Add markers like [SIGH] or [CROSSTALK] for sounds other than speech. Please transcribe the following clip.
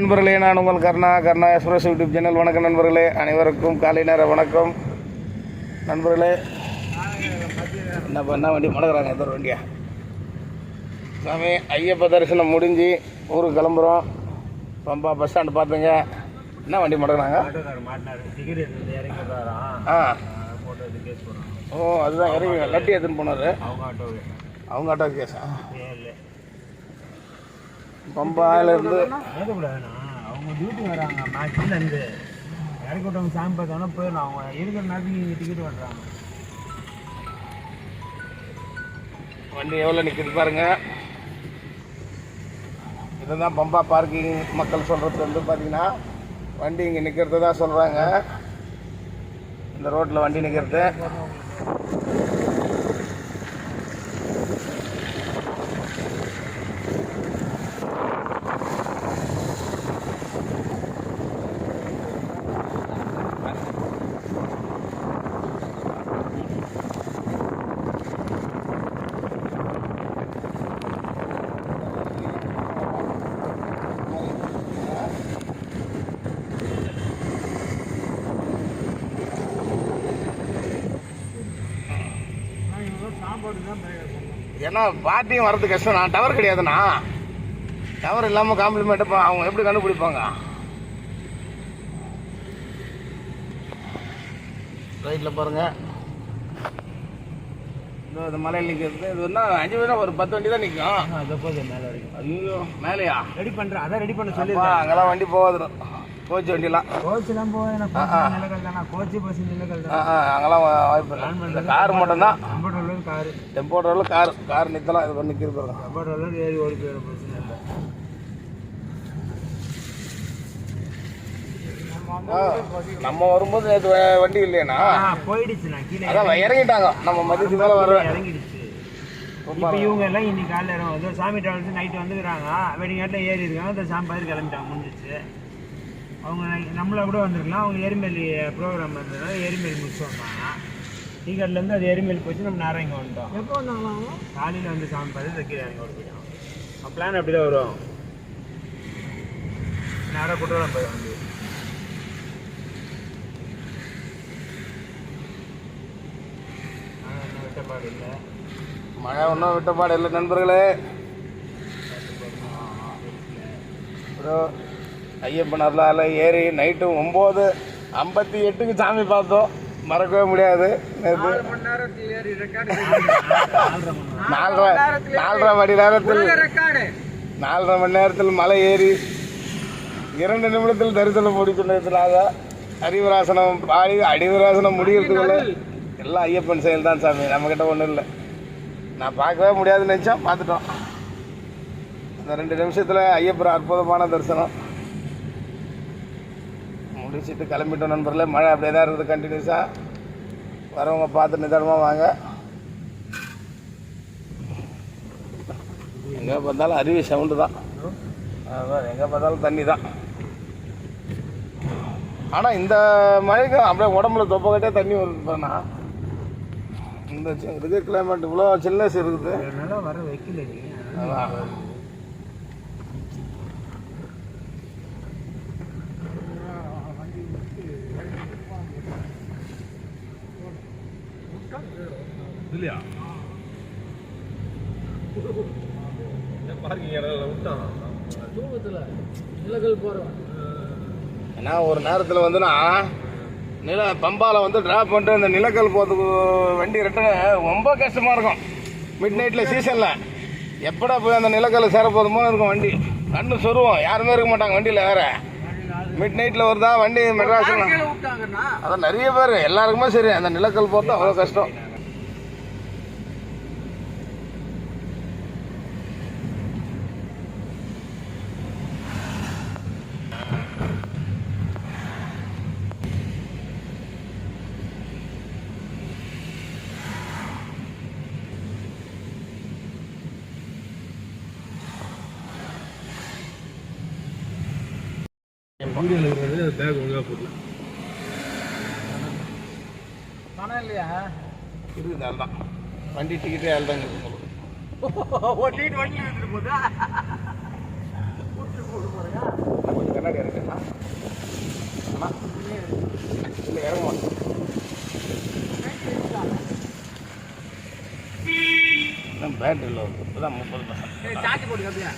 நண்பர்களே நான் உங்கள் Karna Karna Express YouTube channel வணக்கம் நண்பர்களே அனைவருக்கும் காலை நேர வணக்கம். நண்பர்களே என்ன பண்ண வண்டி மடக்குறாங்க? எந்த வண்டியா? சாமி ஐயப்ப தரிசனம் முடிஞ்சு ஊருக்கு கிளம்புறோம். பம்பா பஸ் ஸ்டாண்டு பார்த்துங்க. என்ன வண்டி மடக்குறாங்க? ஆ. ஓ அதுதான் இறங்கி லட்டி எடுத்துன்னு போனார். அவங்க ஆட்டோ கேஸா? பம்பாயிலேருந்து. அவங்க டியூட்டி வராங்க. மேக்ஸில் இருந்து இறக்கி விட்டவங்க சாமி பார்த்தாங்கன்னா போயிடணும். அவங்க இருக்கிற நேரத்துக்கு டிக்கெட் வர்றாங்க வண்டி எவ்வளோ நிற்கிது பாருங்க. இதுதான் பம்பா பார்க்கிங் மக்கள் சொல்கிறது வந்து பார்த்தீங்கன்னா வண்டி இங்கே நிற்கிறது தான் சொல்கிறாங்க இந்த ரோட்டில் வண்டி நிற்கிறது சாப்பாடு தான் ஏன்னா பார்ட்டியும் வர்றது கஷ்டம். நான் டவர் கிடையாதுண்ணா. டவர் இல்லாமல் காம்ப்ளிமெண்ட் அவங்க எப்படி கண்டுபிடிப்பாங்க? ரைட்டில் பாருங்க. இதோ இந்த மலையில் நிற்கிறது இது என்ன அஞ்சு பேரும் ஒரு பத்து வண்டி தான் நிற்கும் போதும் மேலே வரைக்கும். ஐயோ மேலேயா? ரெடி பண்ணுறேன் அதான் ரெடி பண்ண சொல்லி அங்கெல்லாம் வண்டி போகாது கோச்சு வண்டிலாம். நிலக்கல் தானே கோச்சு பஸ் அங்கெல்லாம் வாய்ப்பு இல்லை. கார் மட்டும்தான். காரு. டெம்போட்டரில் கார். கார் நிறுத்தலாம் இது பண்ணி நிற்கிறது பாருங்க கம்ப்யூட்டர் ஏறி ஓடி போயிடும் பிரச்சனை இல்லை. நம்ம வரும்போது நேற்று வண்டி இல்லையாண்ணா? ஆ, போயிடுச்சு நான் கீழே அதான் இறங்கிட்டாங்க. நம்ம மதியத்துக்கு மேலே வர இறங்கிடுச்சு. இப்போ இவங்க எல்லாம் இன்னைக்கு காலைல இறங்கும் ஏதோ சாமி டிராவல்ஸ் நைட்டு வந்துக்கிறாங்க. வெடிங் காட்டில் ஏறி இருக்காங்க. இந்த சாமி பார்த்து கிளம்பிட்டாங்க. முடிஞ்சிச்சு. அவங்க நம்மள கூட வந்திருக்கலாம். அவங்க எரிமேலி ப்ரோக்ராம் இருந்ததுனால எரிமேலி முடிச்சு வந்தாங்க. டீக்கட்லேருந்து அது எரிமேலி போச்சு நம்ம நேரம் இங்கே வந்துட்டோம். எப்போ வந்தாங்க காலையில் வந்து சாமி பார்த்து கீழே இறங்கி ஓடிட்டோம் பிளான் அப்படி தான் வரும்? நேராக குற்றாலம் போய் வந்து விட்டப்பாடு இல்லை. மழை ஒன்றும் விட்டப்பாடு இல்லை நண்பர்களே. இதோ ஐயப்பன் அருளால் ஏறி நைட்டு ஒம்பது ஐம்பத்தி எட்டுக்கு சாமி பார்த்தோம். மறக்கவே முடியாது. [LAUGHS] நாலரை நாலரை மணி நேரத்தில் ரெக்கார்டு நாலரை மணி நேரத்தில் மலை ஏறி இரண்டு நிமிடத்தில் தரிசனம் முடிச்சுனதுனால அறிவராசனம் பாடி அடிவராசனம் முடியறதுக்குள்ள எல்லாம் ஐயப்பன் செயல் தான் சாமி. நம்மக்கிட்ட ஒன்றும் இல்லை. நான் பார்க்கவே முடியாதுன்னு நினச்சோம் பார்த்துட்டோம். இந்த ரெண்டு நிமிஷத்தில் ஐயப்பன் அற்புதமான தரிசனம். முடிச்சிட்டு கிளம்பிட்டோம் நண்பர்களே. மழை அப்படியே தான் இருக்குது கண்டினியூஸாக வரவங்க பார்த்து நிதானமாக வாங்க. எங்கே பார்த்தாலும் அருவி சவுண்டு தான். அதான் எங்கே பார்த்தாலும் தண்ணி தான். ஆனால் இந்த மழைக்கு அப்படியே உடம்புல தொப்பக்கட்டே தண்ணி வருதுண்ணா இந்த இது கிளைமேட் இவ்வளோ சில்னஸ் இருக்குது. வர வைக்கல இல்லையா? தூக்கத்தில் நிலக்கல் போகிறோம் ஏன்னா ஒரு நேரத்தில் வந்துன்னா நில பம்பாவில் வந்து ட்ராப் பண்ணிட்டு இந்த நிலக்கல் போகிறதுக்கு வண்டி ரிட்டர்ன் ரொம்ப கஷ்டமாக இருக்கும். மிட் நைட்டில் சீசனில் எப்படா போய் அந்த நிலக்கல் சேர போதுமோ இருக்கும் வண்டி. கண்ணு சொருவோம். யாருமே இருக்க மாட்டாங்க வண்டியில் வேற. மிட் நைட்டில் வருதா? வண்டி மெட்ராஸ் அதான் நிறைய பேர் எல்லாருக்குமே சரி அந்த நிலக்கல் போகிறது அவ்வளோ கஷ்டம். வீடியோவில் இருக்கிறது பேக் ஒழுங்காக போடல. பணம் இல்லையா? இருக்குது அதுதான் வண்டி டிக்கெட்டே அதுதான் இருக்குது ஓட்டிட்டு வண்டி எடுத்துட்டு போதா போட்டு போறியா? கொஞ்சம் கண்ணாடி இறக்குண்ணா அண்ணா. இல்லை இறங்குவாங்க பேட்டரியில் வந்து முப்பது பர்சன்ட் சார்ஜ் போட்டுக்க